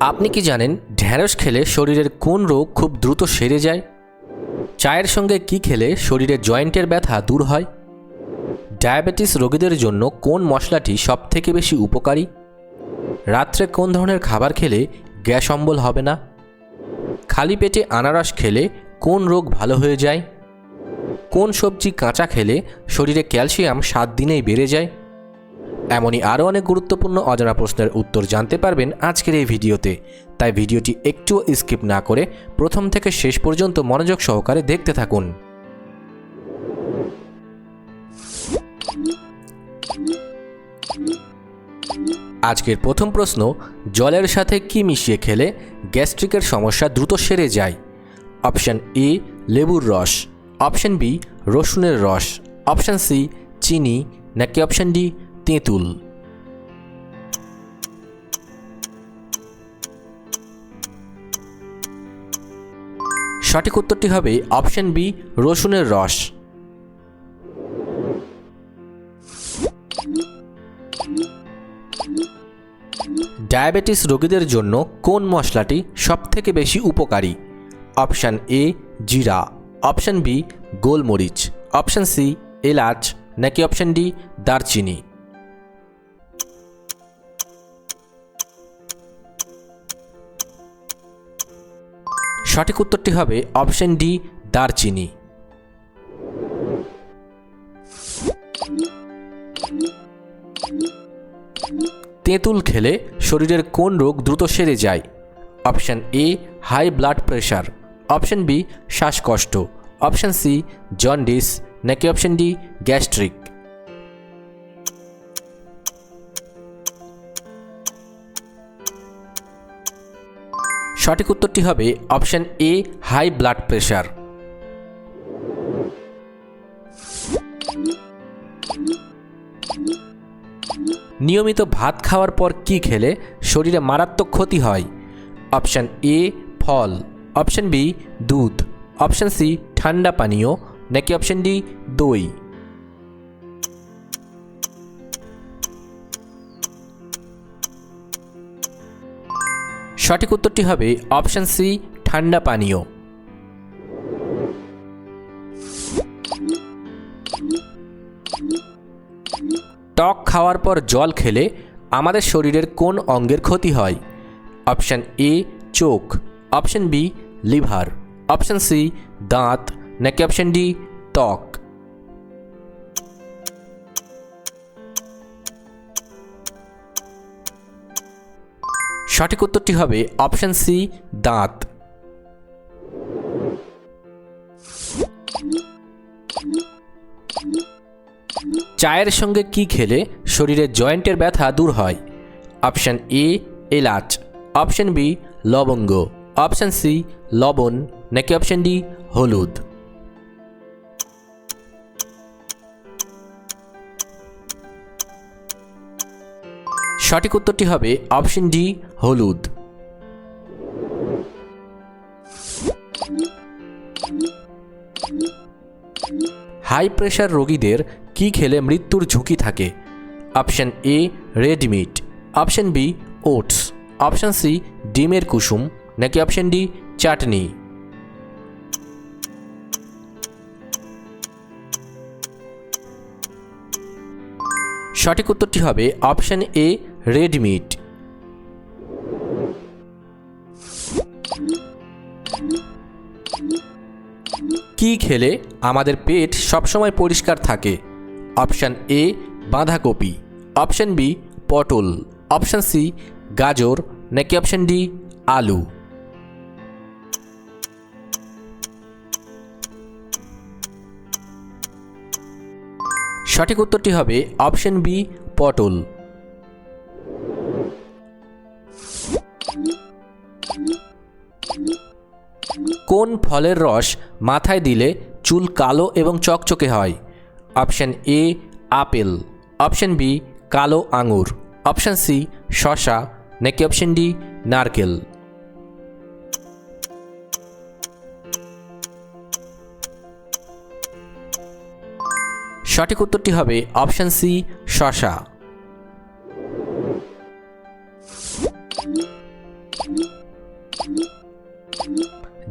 আপনি কি জানেন ঢ্যাঁড়স খেলে শরীরের কোন রোগ খুব দ্রুত সেরে যায়? চায়ের সঙ্গে কি খেলে শরীরের জয়েন্টের ব্যথা দূর হয়? ডায়াবেটিস রোগীদের জন্য কোন মশলাটি সবথেকে বেশি উপকারী? রাত্রে কোন ধরনের খাবার খেলে গ্যাস অম্বল হবে না? খালি পেটে আনারস খেলে কোন রোগ ভালো হয়ে যায়? কোন সবজি কাঁচা খেলে শরীরে ক্যালসিয়াম সাত দিনেই বেড়ে যায়? এমনই আরও অনেক গুরুত্বপূর্ণ অজানা প্রশ্নের উত্তর জানতে পারবেন আজকের এই ভিডিওতে। তাই ভিডিওটি একটুও স্কিপ না করে প্রথম থেকে শেষ পর্যন্ত মনোযোগ সহকারে দেখতে থাকুন। আজকের প্রথম প্রশ্ন, জলের সাথে কি মিশিয়ে খেলে গ্যাস্ট্রিকের সমস্যা দ্রুত সেরে যায়? অপশান এ, লেবুর রস। অপশান বি, রসুনের রস। অপশান সি, চিনি। নাকি অপশান ডি তেঁতুল। সঠিক উত্তরটি হবে অপশন বি, রসুনের রস। ডায়াবেটিস রোগীদের জন্য কোন মশলাটি সবথেকে বেশি উপকারী? অপশান এ, জিরা। অপশান বি, গোলমরিচ। অপশান সি, এলাচ। নাকি অপশান ডি, দারচিনি। সঠিক উত্তরটি হবে অপশন ডি, দারচিনি। তেঁতুল খেলে শরীরের কোন রোগ দ্রুত সেরে যায়? Option A, high blood pressure option B, শ্বাসকষ্ট। Option C, jaundice. নাকি অপশান ডি, গ্যাস্ট্রিক। সঠিক উত্তরটি হবে option A, high blood pressure নিয়মিত ভাত খাওয়ার পর কি খেলে শরীরে মারাত্মক ক্ষতি হয়? অপশান এ, ফল। অপশান বি, দুধ। অপশান সি, ঠান্ডা পানীয়। নাকি অপশান ডি, দই। সঠিক উত্তরটি হবে অপশান সি, ঠান্ডা পানীয়। টক খাওয়ার পর জল খেলে আমাদের শরীরের কোন অঙ্গের ক্ষতি হয়? অপশান এ, চোখ। Option B, liver. Option C, দাঁত। নাকি অপশান ডি, ত্বক। সঠিক উত্তরটি হবে অপশান সি, দাঁত। চায়ের সঙ্গে কি খেলে শরীরের জয়েন্টের ব্যথা দূর হয়? অপশান এ, এলাচ। অপশান বি, লবঙ্গ। অপশান সি, লবণ। নাকি অপশান ডি, হলুদ। সঠিক উত্তরটি হবে অপশন ডি, হলুদ। হাই প্রেশার রোগীদের কি খেলে মৃত্যুর ঝুঁকি থাকে? Option A, red meat. Option B, oats. Option C, ডিমের কুসুম। নাকি অপশন ডি, চাটনি। সঠিক উত্তরটি হবে অপশন এ রেড মিট। কি খেলে আমাদের পেট সবসময় পরিষ্কার থাকে? অপশান এ, বাঁধাকপি। অপশান বি, পটল। অপশান সি, গাজর। নাকি অপশান ডি, আলু? সঠিক উত্তরটি হবে অপশান বি, পটল। কোন ফলের রস মাথায় দিলে চুল কালো এবং চকচকে হয়? Option A, apple. Option B, কালো আঙুর। অপশান সি শশা নাকি অপশান ডি, নারকেল? সঠিক উত্তরটি হবে অপশান সি শশা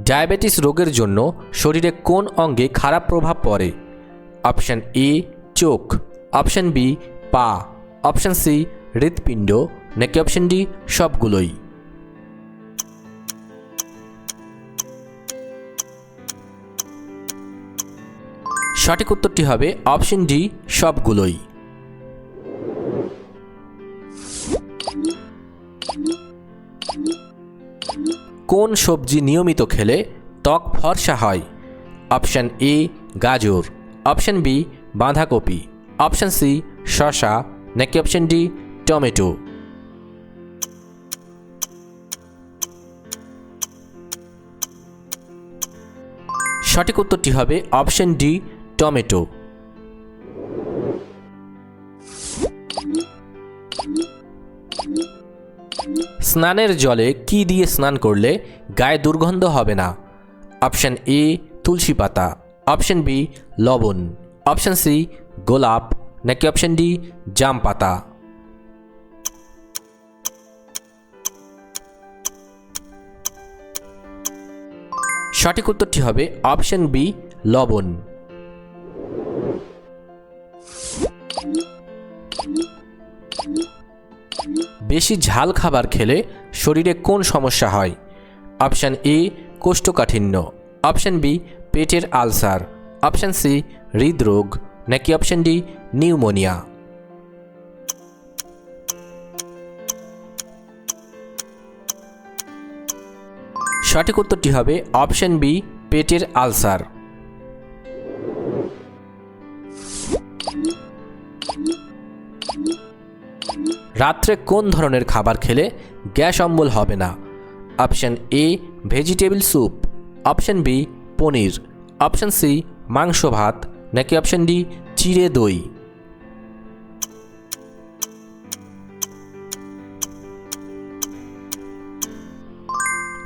ডায়াবেটিস রোগের জন্য শরীরে কোন অঙ্গে খারাপ প্রভাব পড়ে? অপশান এ, চোখ। অপশান বি, পা। অপশান সি, হৃৎপিণ্ড। নাকি অপশান ডি, সবগুলোই? সঠিক উত্তরটি হবে অপশন ডি, সবগুলোই। কোন সবজি নিয়মিত খেলে ত্বক ফর্সা হয়? অপশান এ, গাজর। অপশান বি, বাঁধাকপি। অপশান সি শশা নাকি অপশান ডি, টমেটো। সঠিক উত্তরটি হবে অপশন ডি, টমেটো। স্নানের জলে কি দিয়ে স্নান করলে গায়ে দুর্গন্ধ হবে না? অপশন এ তুলসী পাতা। অপশন বি লবণ। অপশন সি গোলাপ। নাকি অপশন ডি জাম পাতা। সঠিক উত্তরটি হবে অপশন বি লবণ। বেশি ঝাল খাবার খেলে শরীরে কোন সমস্যা হয়? অপশান এ, কোষ্ঠকাঠিন্য। অপশান বি, পেটের আলসার। অপশান সি, হৃদরোগ। নাকি অপশান ডি, নিউমোনিয়া। সঠিক উত্তরটি হবে অপশন বি, পেটের আলসার। রাত্রে কোন ধরনের খাবার খেলে গ্যাস অম্বল হবে না? Option A, vegetable soup. Option B, paneer. Option C, মাংস ভাত। নাকি অপশন ডি, চিড়ে দই।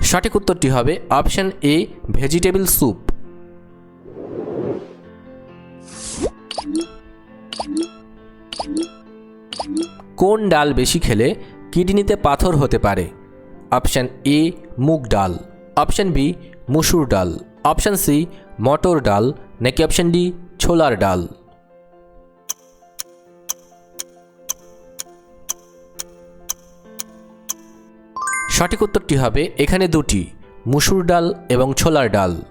সঠিক উত্তরটি হবে অপশন এ, ভেজিটেবল স্যুপ। কোন ডাল বেশি খেলে কিডনিতে পাথর হতে পারে? অপশান এ, মুগ ডাল। অপশান বি, মুসুর ডাল। অপশান সি, মটর ডাল। নাকি অপশান ডি, ছোলার ডাল? সঠিক উত্তরটি হবে এখানে দুটি, মুসুর ডাল এবং ছোলার ডাল।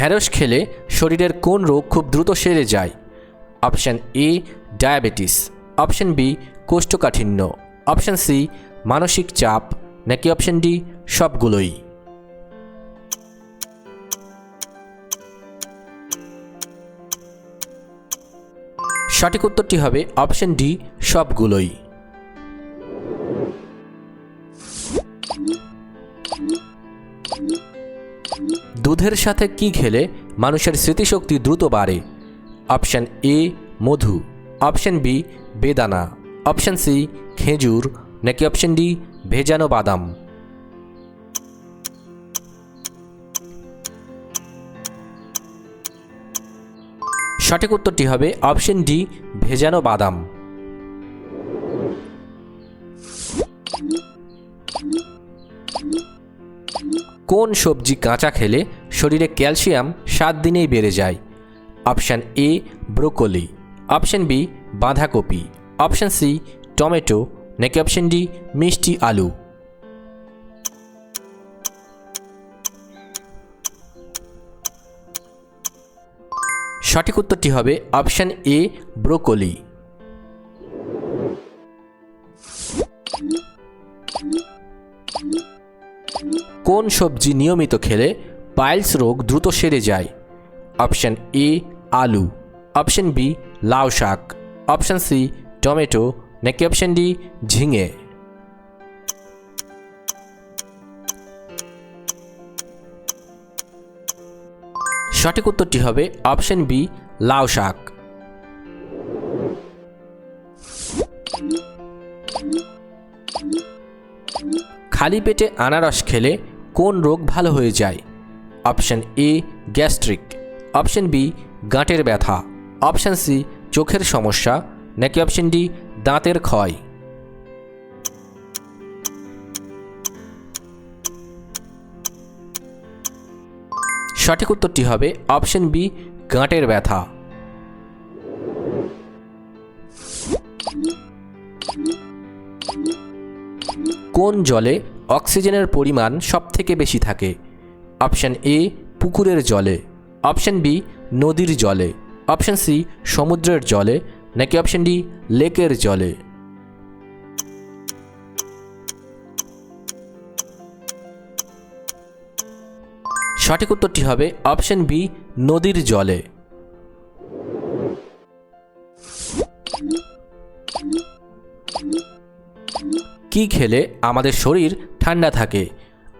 ঢ্যাঁড়স খেলে শরীরের কোন রোগ খুব দ্রুত সেরে যায়? Option A, diabetes. Option B, কোষ্ঠকাঠিন্য। অপশান সি, মানসিক চাপ। নাকি অপশান ডি, সবগুলোই। সঠিক উত্তরটি হবে অপশান ডি, সবগুলোই। দুধের সাথে কি খেলে মানুষের স্মৃতিশক্তি দ্রুত বাড়ে? অপশান এ, মধু। অপশান বি, বেদানা। অপশান সি, খেজুর। নাকি অপশান ডি, ভেজানো বাদাম? সঠিক উত্তরটি হবে অপশন ডি, ভেজানো বাদাম। কোন সবজি কাঁচা খেলে শরীরে ক্যালসিয়াম সাত দিনেই বেড়ে যায়? Option A, broccoli. Option B, বাঁধাকপি। Option C, tomato. নাকি অপশান ডি, মিষ্টি আলু? সঠিক উত্তরটি হবে অপশান এ, ব্রোকলি। কোন সবজি নিয়মিত খেলে পাইলস রোগ দ্রুত সেরে যায়? অপশান এ, আলু। অপশান বি, লাউ শাক। Option C, tomato. নাকি অপশান ডি, ঝিঙে? সঠিক উত্তরটি হবে অপশন বি, লাউ শাক। খালি পেটে আনারস খেলে কোন রোগ ভালো হয়ে যায়? Option A, gastric. Option B, গাঁটের ব্যথা। অপশন সি, চোখের সমস্যা। নাকি অপশন ডি, দাঁতের ক্ষয়? সঠিক উত্তরটি হবে অপশন বি, গাঁটের ব্যথা। কোন জলে অক্সিজেনের পরিমাণ সবথেকে বেশি থাকে। অপশন এ, পুকুরের জলে। অপশান বি, নদীর জলে। অপশান সি, সমুদ্রের জলে। নাকি অপশন ডি, লেকের জলে। সঠিক উত্তরটি হবে অপশন বি, নদীর জলে। কি খেলে আমাদের শরীর ঠান্ডা থাকে।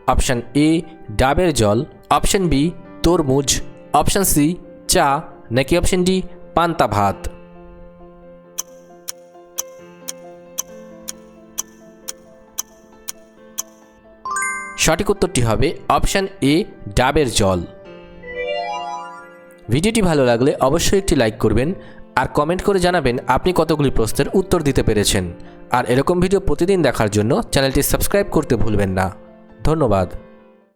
অপশান এ ডাবের জল। অপশান বি তরমুজ। অপশান সি চা। নাকি অপশান ডি পান্তা ভাত। সঠিক উত্তরটি হবে অপশান এ ডাবের জল। ভিডিওটি ভালো লাগলে অবশ্যই একটি লাইক করবেন আর কমেন্ট করে জানাবেন আপনি কতগুলি প্রশ্নের উত্তর দিতে পেরেছেন। আর এরকম ভিডিও প্রতিদিন দেখার জন্য চ্যানেলটি সাবস্ক্রাইব করতে ভুলবেন না। ধন্যবাদ।